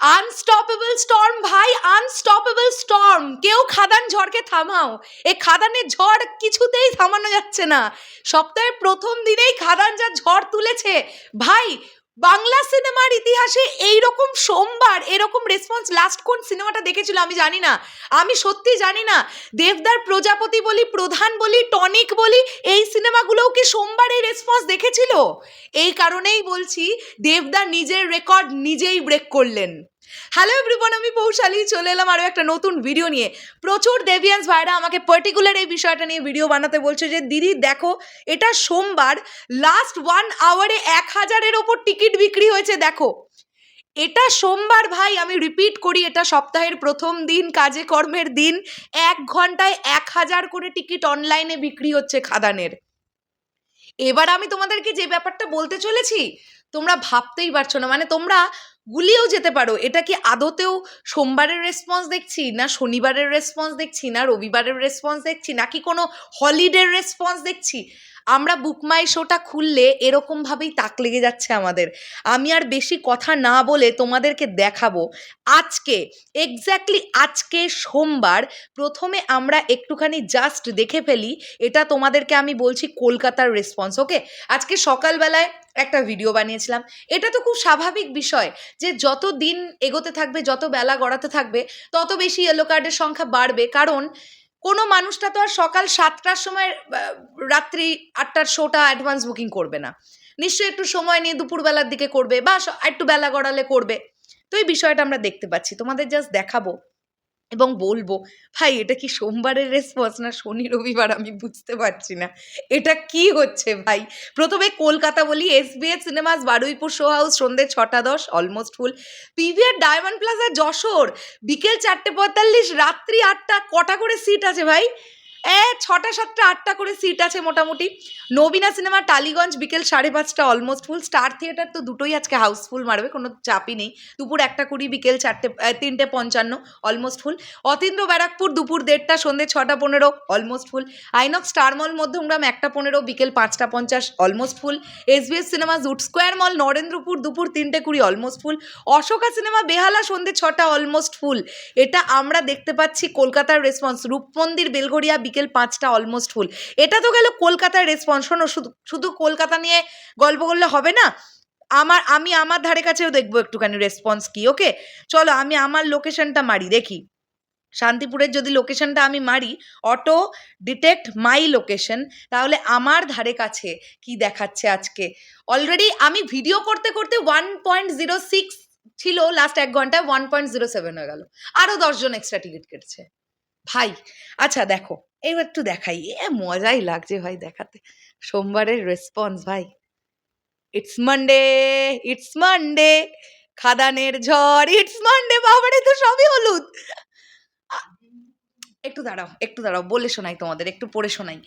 Unstoppable storm ভাই unstoppable storm কেউ খাদান ঝড়কে থামাও। এই খাদানের ঝড় কিছুতেই থামানো যাচ্ছে না। সপ্তাহের প্রথম দিনেই খাদান যা ঝড় তুলেছে, ভাই বাংলা সিনেমার ইতিহাসে এই রকম সোমবার, এরকম রেসপন্স লাস্ট কোন সিনেমাটা দেখেছিল আমি জানি না। আমি সত্যি জানি না। দেবদার প্রজাপতি বলি, প্রধান বলি, টনিক বলি, এই সিনেমাগুলোও কি সোমবার এই রেসপন্স দেখেছিল? এই কারণেই বলছি দেবদার নিজের রেকর্ড নিজেই ব্রেক করলেন। হ্যালো এভরিওয়ান আমি পৌশালী চলে এলাম আরও একটা নতুন ভিডিও নিয়ে। প্রচুর দেবিয়ান্স ভাইরা আমাকে পার্টিকুলার এই বিষয়টা নিয়ে ভিডিও বানাতে বলছে যে, দিদি, দেখো, এটা সোমবার লাস্ট ওয়ান আওয়ারে এক হাজারের ওপর টিকিট বিক্রি হয়েছে, দেখো। এটা সোমবার ভাই, আমি রিপিট করি, এটা সপ্তাহের প্রথম দিন, কাজে কর্মের দিন, এক ঘন্টায় এক হাজার করে টিকিট অনলাইনে বিক্রি হচ্ছে খাদানের। এবার আমি তোমাদেরকে যে ব্যাপারটা বলতে চলেছি, তোমরা ভাবতেই পারছ না মানে তোমরা গুলিয়েও যেতে পারো। এটা কি আদতেও সোমবারের রেসপন্স দেখছি, না শনিবারের রেসপন্স দেখছি, না রবিবারের রেসপন্স দেখছি, নাকি কোনো হলিডের রেসপন্স দেখছি? আমরা বুকমাই শোটা খুললে এরকমভাবেই তাক লেগে যাচ্ছে আমাদের। আমি আর বেশি কথা না বলে তোমাদেরকে দেখাবো। আজকে এক্স্যাক্টলি আজকে সোমবার, প্রথমে আমরা একটুখানি জাস্ট দেখে ফেলি, এটা তোমাদেরকে আমি বলছি কলকাতার রেসপন্স ওকে আজকে সকালবেলায় একটা ভিডিও বানিয়েছিলাম। এটা তো খুব স্বাভাবিক বিষয় যে যত দিন এগোতে থাকবে, যত বেলা গড়াতে থাকবে, তত বেশি ইয়েলো কার্ডের সংখ্যা বাড়বে। কারণ কোনো মানুষটা তো আর সকাল সাতটার সময় রাত্রি আটটার শোটা অ্যাডভান্স বুকিং করবে না। নিশ্চয়ই একটু সময় নিয়ে দুপুরবেলার দিকে করবে বা একটু বেলা গড়ালে করবে। তো এই বিষয়টা আমরা দেখতে পাচ্ছি। তোমাদের জাস্ট দেখাবো। এবং বলব, ভাই, এটা কি সোমবারের রেসপন্স না শনি রবিবার? আমি বুঝতে পারছি না। এটা কি হচ্ছে ভাই? প্রথমে কলকাতা বলি SBF cinemas Baruipur show house সন্ধ্যে ছটা দশ almost full PVR diamond plaza Jessore. বিকেল চারটে পঁয়তাল্লিশ, রাত্রি আটটা, কটা করে সিট আছে ভাই? এ, ছটা, সাতটা, আটটা করে সিট আছে মোটামুটি। নবীনা সিনেমা টালিগঞ্জ, বিকেল সাড়ে পাঁচটা অলমোস্ট ফুল স্টার থিয়েটার তো দুটোই আজকে হাউসফুল মারবে, কোনো চাপই নেই। দুপুর একটা কুড়ি, বিকেল চারটে তিনটে পঞ্চান্ন অলমোস্ট ফুল অতীন্দ্র ব্যারাকপুর দুপুর দেড়টা সন্ধ্যে ছটা পনেরো অলমোস্ট ফুল আইনক স্টার মল মধ্যমগ্রাম একটা পনেরো, বিকেল পাঁচটা পঞ্চাশ almost full SBS cinema jute square mall Narendrapur দুপুর তিনটে কুড়ি almost full Ashoka cinema Behala সন্ধ্যে ছটা অলমোস্ট ফুল এটা আমরা দেখতে পাচ্ছি কলকাতার রেসপন্স রূপমন্দির, বেলঘড়িয়া, বিকেল পাঁচটা অলমোস্ট ফুল এটা তো গেল কলকাতার রেসপন্স শোনো, শুধু শুধু কলকাতা নিয়ে গল্প করলে হবে না? আমার, আমি আমার ধারে কাছেও দেখব একটুখানি রেসপন্স কি ওকে চলো, আমি আমার লোকেশনটা মারি, দেখি। শান্তিপুরের যদি লোকেশনটা আমি মারি অটো ডিটেক্ট মাই লোকেশন তাহলে আমার ধারে কাছে কি দেখাচ্ছে আজকে? অলরেডি আমি ভিডিও করতে করতে ওয়ান পয়েন্ট জিরো সিক্স ছিল লাস্ট এক ঘন্টায় ওয়ান পয়েন্ট জিরো সেভেন হয়ে গেল। আরও দশজন এক্সট্রা টিকিট কেটেছে। ভাই আচ্ছা দেখো। এবার একটু দেখাই। এ মজাই লাগছে ভাই দেখাতে। সোমবারের রেসপন্স ভাই। ইটস মানডে ইটস মানডে খাদানের ঝড় ইটস মানডে বাবারে তো সবই হলুদ। একটু দাঁড়াও একটু দাঁড়াও, বলে শোনাই তোমাদের, একটু পড়ে শোনাই।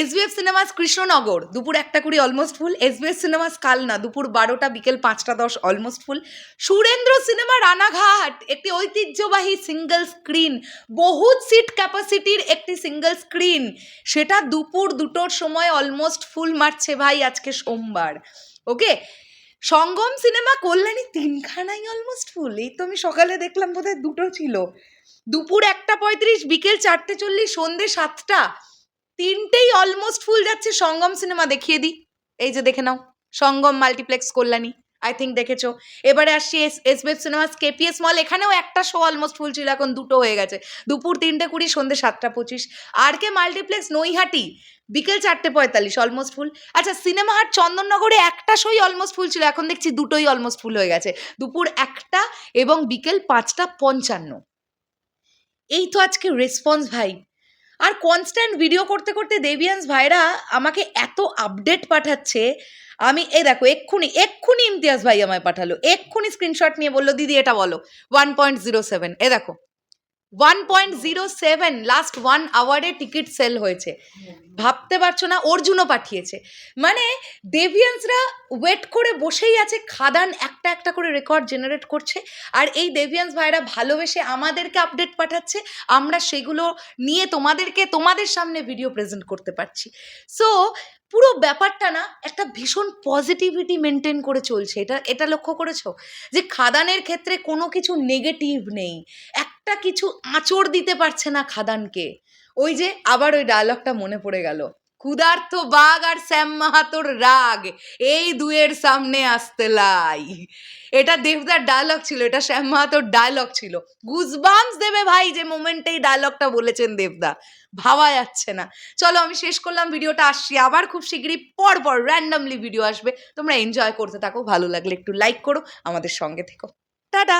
এসবিএফ সিনেমাস কৃষ্ণনগর, দুপুর একটা কুড়ি almost full SVF cinemas Kalna, দুপুর বারোটা, বিকেল পাঁচটা দশ almost full Surendra cinema Ranaghat, একটি ঐতিহ্যবাহী সিঙ্গেল স্ক্রিন বহুত সিট ক্যাপাসিটির একটি সিঙ্গেল স্ক্রিন সেটা দুপুর দুটোর সময় অলমোস্ট ফুল মারছে ভাই আজকে সোমবার। ওকে সঙ্গম সিনেমা কল্যাণী তিনখানাই অলমোস্ট ফুল এই তো আমি সকালে দেখলাম বোধহয় দুটো ছিল। দুপুর একটা পঁয়ত্রিশ, বিকেল চারটে চল্লিশ, সন্ধে সাতটা। তিনটেই অলমোস্ট ফুল যাচ্ছে। সঙ্গম সিনেমা দেখিয়ে দিই। এই যে দেখে নাও, Sangam multiplex Kalyani. I think দেখেছ। এবারে আসছি এস এসবেব সিনেমাস কেপিএস মল এখানেও একটা শো অলমোস্ট ফুল ছিল, এখন দুটো হয়ে গেছে। দুপুর তিনটে কুড়ি, সন্ধে সাতটা পঁচিশ। আর কে মাল্টিপ্লেক্স নৈহাটি, বিকেল চারটে পঁয়তাল্লিশ অলমোস্ট ফুল আচ্ছা সিনেমা হাট চন্দননগরে একটা শোই অলমোস্ট ফুল ছিল, এখন দেখছি দুটোই অলমোস্ট ফুল হয়ে গেছে। দুপুর একটা এবং বিকেল পাঁচটা পঞ্চান্ন। এই তো আজকে রেসপন্স ভাই। আর কনস্ট্যান্ট ভিডিও করতে করতে দেবিয়ান্স ভাইরা আমাকে এত আপডেট পাঠাচ্ছে আমি, এই দেখো, এক্ষুনি এক্ষুনি ইমতিয়াজ ভাই আমায় পাঠালো। এক্ষুনি স্ক্রিনশট নিয়ে বলল, দিদি, এটা বলো। ওয়ান পয়েন্ট জিরো সেভেন এ দেখো one point zero seven last one আওয়ারে ticket sale হয়েছে। ভাবতে পারছ না, অর্জুনও পাঠিয়েছে। মানে দেভিয়ান্সরা ওয়েট করে বসেই আছে, খাদান একটা একটা করে রেকর্ড জেনারেট করছে। আর এই দেভিয়ান্স ভাইরা ভালোবেসে আমাদেরকে আপডেট পাঠাচ্ছে। আমরা সেগুলো নিয়ে তোমাদেরকে তোমাদের সামনে ভিডিও প্রেজেন্ট করতে পারছি। সো পুরো ব্যাপারটা না একটা ভীষণ পজিটিভিটি মেনটেন করে চলছে। এটা এটা লক্ষ্য করেছ? যে খাদানের ক্ষেত্রে কোনো কিছু নেগেটিভ নেই। একটা কিছু আঁচড় দিতে পারছে না খাদানকে। ওই যে আবার ওই ডায়লগটা মনে পড়ে গেল। ক্ষুধার্ত বাঘ আর শ্যাম মাহাতোর রাগ, এই দুয়ের সামনে আসতে লাই। এটা দেবদার ডায়লগ ছিল, এটা শ্যাম মাহাতোর ডায়লগ ছিল। গুজবামস দেবে ভাই যে মোমেন্টে এই ডায়লগটা বলেছেন দেবদা। ভাবা যাচ্ছে না। চলো আমি শেষ করলাম ভিডিওটা, আসছি আবার খুব শীঘ্রই পর পর র্যান্ডামলি ভিডিও আসবে। তোমরা এনজয় করতে থাকো, ভালো লাগলে একটু লাইক করো, আমাদের সঙ্গে থেকো। টাটা!